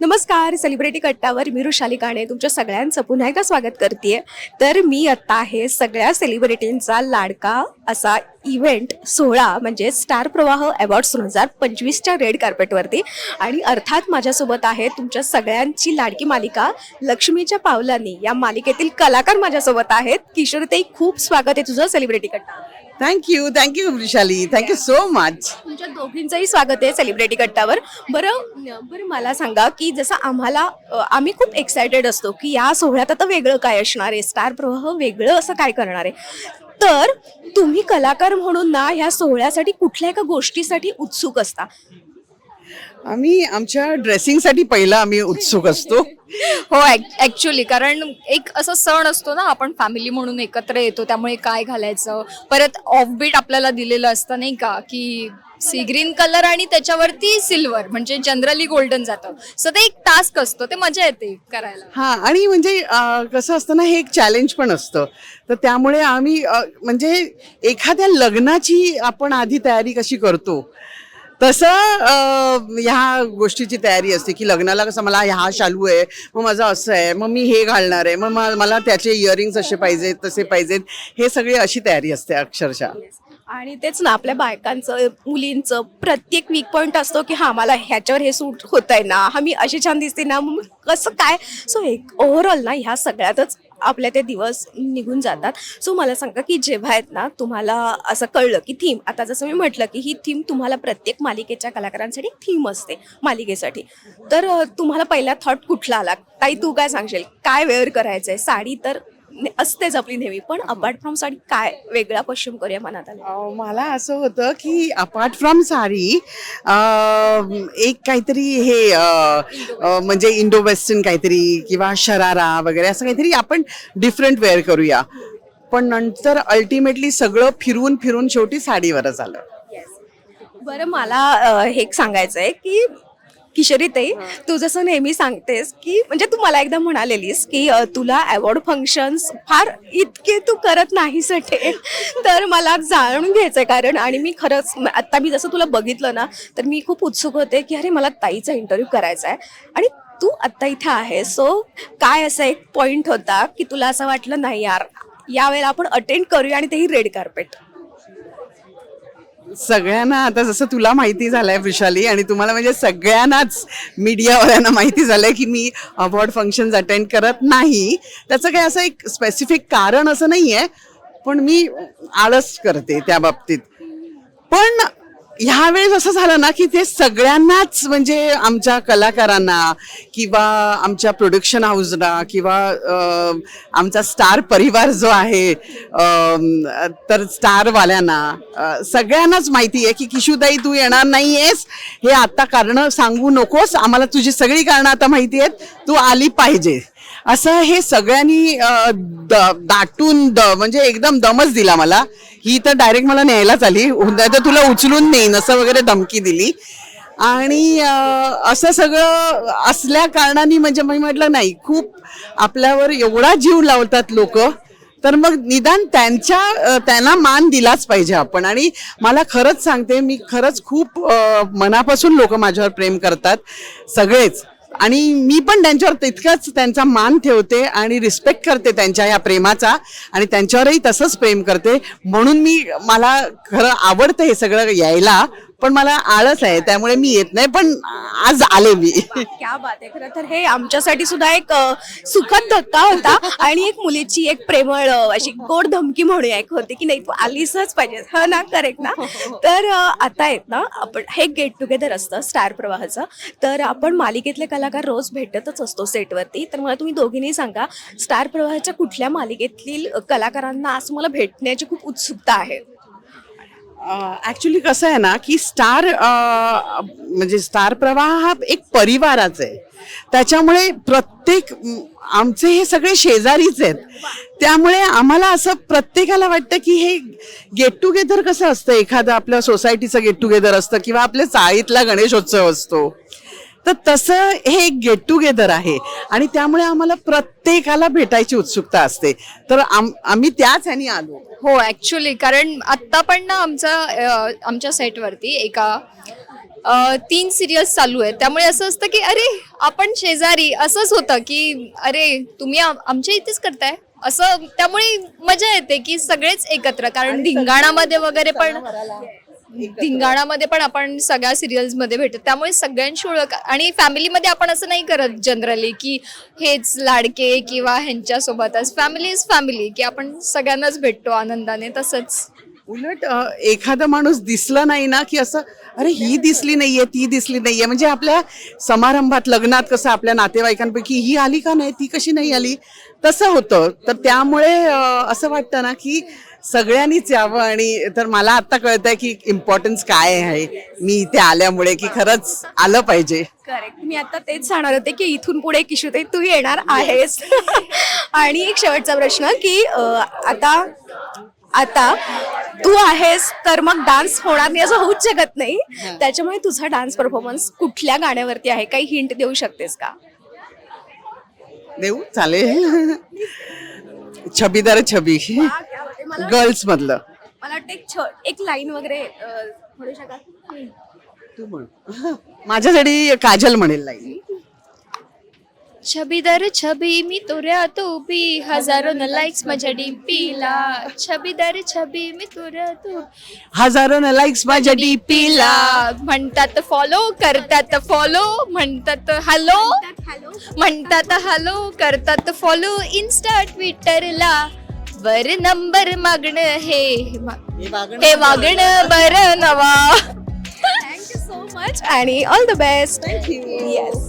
नमस्कार सेलिब्रिटी कट्टावर मी रुशाली काणे तुमच्या सगळ्यांचं पुन्हा एकदा स्वागत करते तर मी आत्ता आहे सगळ्या सेलिब्रिटींचा लाडका असा इव्हेंट सोहळा म्हणजे स्टार प्रवाह अवॉर्ड्स दोन हजार पंचवीसच्या रेड कार्पेटवरती आणि अर्थात माझ्यासोबत आहे तुमच्या सगळ्यांची लाडकी मालिका लक्ष्मीच्या पावलांनी. या मालिकेतील कलाकार माझ्यासोबत आहेत. किशोरताई खूप स्वागत आहे तुझं सेलिब्रिटी कट्टा. Thank you thank you Vrushali thank you so much तुमच्या दोघींचंही स्वागत आहे सेलिब्रिटी कट्टावर बरं बरं मला सांगा की जसं आम्हाला अ, आम्ही खूप एक्सायटेड असतो की या सोहळ्यात आता वेगळं काय असणार आहे? स्टार प्रवाह वेगळं असं काय करणार आहे? तर तुम्ही कलाकार म्हणून ना ह्या सोहळ्यासाठी कुठल्या एका गोष्टीसाठी उत्सुक असता? आम्ही आमच्या ड्रेसिंगसाठी पहिलं आम्ही उत्सुक असतो. हो ऍक्च्युली कारण एक असा सण असतो ना आपण फॅमिली म्हणून एकत्र येतो त्यामुळे काय घालायचं? परत ऑफबीट आपल्याला दिलेलं असतं नाही का की सी ग्रीन कलर आणि त्याच्यावरती सिल्वर म्हणजे जनरली गोल्डन जातं. सो ते एक टास्क असतो ते मजा येते करायला. हा आणि म्हणजे कसं असतं ना हे एक चॅलेंज पण असतं. तर त्यामुळे आम्ही म्हणजे एखाद्या लग्नाची आपण आधी तयारी कशी करतो? तसं ह्या गोष्टीची तयारी असते की लग्नाला कसं मला ह्या शालू आहे मग माझं असं आहे मग मी हे घालणार आहे मग मला त्याचे इयरिंग्स असे पाहिजेत तसे पाहिजेत हे सगळी अशी तयारी असते अक्षरशः. आणि तेच ना आपल्या बायकांचं मुलींचं प्रत्येक वीक पॉईंट असतो की हा मला ह्याच्यावर हे सूट होत आहे ना हा मी अशी छान दिसते ना मग कसं काय? सो एक ओव्हरऑल ना ह्या सगळ्यातच आपल्या ते दिवस निघून जातात. सो मला सांगा की जेव्हा आहेत ना तुम्हाला असं कळलं की थीम आता जसं मी म्हटलं की ही थीम तुम्हाला प्रत्येक मालिकेच्या कलाकारांसाठी थीम असते मालिकेसाठी. तर तुम्हाला पहिला थॉट कुठला आला? ताई तू काय सांगशील? काय वेअर करायचंय? साडी तर ने- असतेच आपली नेहमी. पण अपार्ट फ्रॉम साडी काय वेगळा क्वेश्चन करूया मनात आलं? अं, मला असं होतं की अपार्ट फ्रॉम साडी अं, एक काहीतरी हे अं, अं, म्हणजे इंडो वेस्टर्न काहीतरी किंवा शरारा वगैरे असं काहीतरी आपण डिफरंट वेअर करूया. पण नंतर अल्टिमेटली सगळं फिरून फिरून शेवटी साडीवरच आलं. बरं मला अ, हे एक सांगायचंय की किशोरी ताई तू जसं नेहमी सांगतेस की म्हणजे तू मला एकदा म्हणालेलीस की तुला अवॉर्ड फंक्शन्स फार इतके तू करत नाही सटे तर मला जाणून घ्यायचंय कारण आणि मी खरंच म- आता मी जसं तुला बघितलं ना तर मी खूप उत्सुक होते की अरे मला ताईचा इंटरव्ह्यू करायचा आहे आणि तू आत्ता इथे आहे सो काय असा एक पॉइंट होता की तुला असं वाटलं नाही यार यावेळेला आपण अटेंड करूया आणि तेही रेड कार्पेट सगळ्यांना आता जसं तुला माहिती झालंय वृषाली आणि तुम्हाला म्हणजे सगळ्यांनाच मीडियावाल्यांना माहिती झालंय की मी अवॉर्ड फंक्शन्स अटेंड करत नाही. त्याचं काही असं एक स्पेसिफिक कारण असं नाही आहे पण मी आळस करते त्या बाबतीत. पण ह्यावेळेस असं झालं ना की ते सगळ्यांनाच म्हणजे आमच्या कलाकारांना किंवा आमच्या प्रोडक्शन हाऊसना किंवा आमचा स्टार परिवार जो आहे तर स्टारवाल्यांना सगळ्यांनाच माहिती आहे की किशुदाई तू येणार नाही आहेस हे आता कारणं सांगू नकोस. आम्हाला तुझी सगळी कारणं आता माहिती आहेत. तू आली पाहिजे. असं हे सगळ्यांनी द- दाटून द म्हणजे एकदम दमच दिला मला. ही तर डायरेक्ट मला न्यायलाच आली. तर तुला उचलून नेईन असं वगैरे धमकी दिली. आणि असं सगळं असल्या कारणाने म्हणजे मी म्हटलं नाही खूप आपल्यावर एवढा जीव लावतात लोक तर मग निदान त्यांच्या त्यांना मान दिलाच पाहिजे आपण. आणि मला खरंच सांगते मी खरंच खूप मनापासून लोक माझ्यावर प्रेम करतात सगळेच. आणि मी पण त्यांच्यावर तितकाच त्यांचा मान ठेवते आणि रिस्पेक्ट करते त्यांच्या या प्रेमाचा. आणि त्यांच्यावरही तसंच प्रेम करते. म्हणून मी मला खरं आवडतं हे सगळं यायला. पण मला आळस आहे त्यामुळे मी येत नाही पण आज आले मी. क्या बात आहे खरं तर हे आमच्यासाठी सुद्धा एक अ, सुखद धक्का होता आणि एक मुलीची एक प्रेमळ अ, अशी गोड धमकी म्हणूया एक होती की नाही तू आलीसच पाहिजे हा ना करेक्ट ना? तर अ, आता आहेत ना आपण हे गेट टुगेदर असतं स्टार प्रवाहाचं. तर आपण मालिकेतले कलाकार रोज भेटतच असतो सेटवरती. तर मला तुम्ही दोघींनी सांगा स्टार प्रवाहाच्या कुठल्या मालिकेतील कलाकारांना आज मला भेटण्याची खूप उत्सुकता आहे? ॲक्च्युली कसं आहे ना की स्टार म्हणजे स्टार प्रवाह हा एक परिवाराच आहे. त्याच्यामुळे प्रत्येक आमचे हे सगळे शेजारीच आहेत. त्यामुळे आम्हाला असं प्रत्येकाला वाटतं की हे गेट टुगेदर कसं असतं? एखादं आपल्या सोसायटीचं गेट टुगेदर असतं किंवा आपल्या चाळीतला गणेशोत्सव असतो. तर तसं हे एक गेट टुगेदर आहे. आणि त्यामुळे आम्हाला प्रत्येकाला भेटायची उत्सुकता असते. तर आम आम्ही त्याच ह्यानी आलो. हो ऍक्च्युली कारण आत्ता पण ना आमचा आमच्या सेटवरती एका अं, तीन सिरियल्स चालू आहेत. त्यामुळे असं असतं की अरे आपण शेजारी असंच होतं की अरे तुम्ही आम- आमच्या इथेच करताय. असं त्यामुळे मजा येते की सगळेच एकत्र. कारण धिंगाणामध्ये वगैरे पण धिंगाणामध्ये पण आपण सगळ्या सिरियल्समध्ये भेटतो. त्यामुळे सगळ्यांशी ओळख आणि फॅमिलीमध्ये आपण असं नाही करत जनरली की हेच लाडके किंवा ह्यांच्यासोबतच. फॅमिली इज फॅमिली की आपण सगळ्यांनाच भेटतो आनंदाने तसंच. उलट एखादा माणूस दिसला नाही ना की असं अरे ही दिसली नाहीये ती दिसली नाहीये. म्हणजे आपल्या समारंभात लग्नात कसं आपल्या नातेवाईकांपैकी ही आली का नाही ती कशी नाही आली? तसं होतं. तर त्यामुळे असं वाटतं ना की सगळ्यांनीच यावं आणि तर मला आता कळतंय की इम्पॉर्टन्स काय आहे. मी इथे आल्यामुळे की खरंच आलं पाहिजे. करेक्ट मी आता तेच सांगणार होते की इथून पुढे किशोते तू येणार आहेस. आणि एक शेवटचा प्रश्न की अं, आता आता तू आहेस तर मग डान्स होणार नाही असं होऊच शकत नाही. त्याच्यामुळे तुझा डान्स परफॉर्मन्स कुठल्या गाण्यावरती आहे? काही हिंट देऊ शकतेस का? देऊ? चालेल. छबीदार छबी. मला गर्ल्स मधलं मला वाटतं एक छ- एक लाईन वगैरे अं, म्हणू शकाल? तू म्हण. माझ्यासाठी काजल म्हणेल नाही छबी दर छबी मी तुऱ्या तू बी हजारो न लाईक्स माझ्या डीपीला छबी दर छबी मी तुऱ्या तू हजारो लाईक्स माझ्या डीपीला म्हणतात फॉलो करतात फॉलो म्हणतात हॅलो हॅलो म्हणतात हॅलो करतात फॉलो इन्स्टा ट्विटरला वर नंबर मागणं हे हे वागणं बर नवा. थँक्यू सो मच आणि ऑल द बेस्ट येस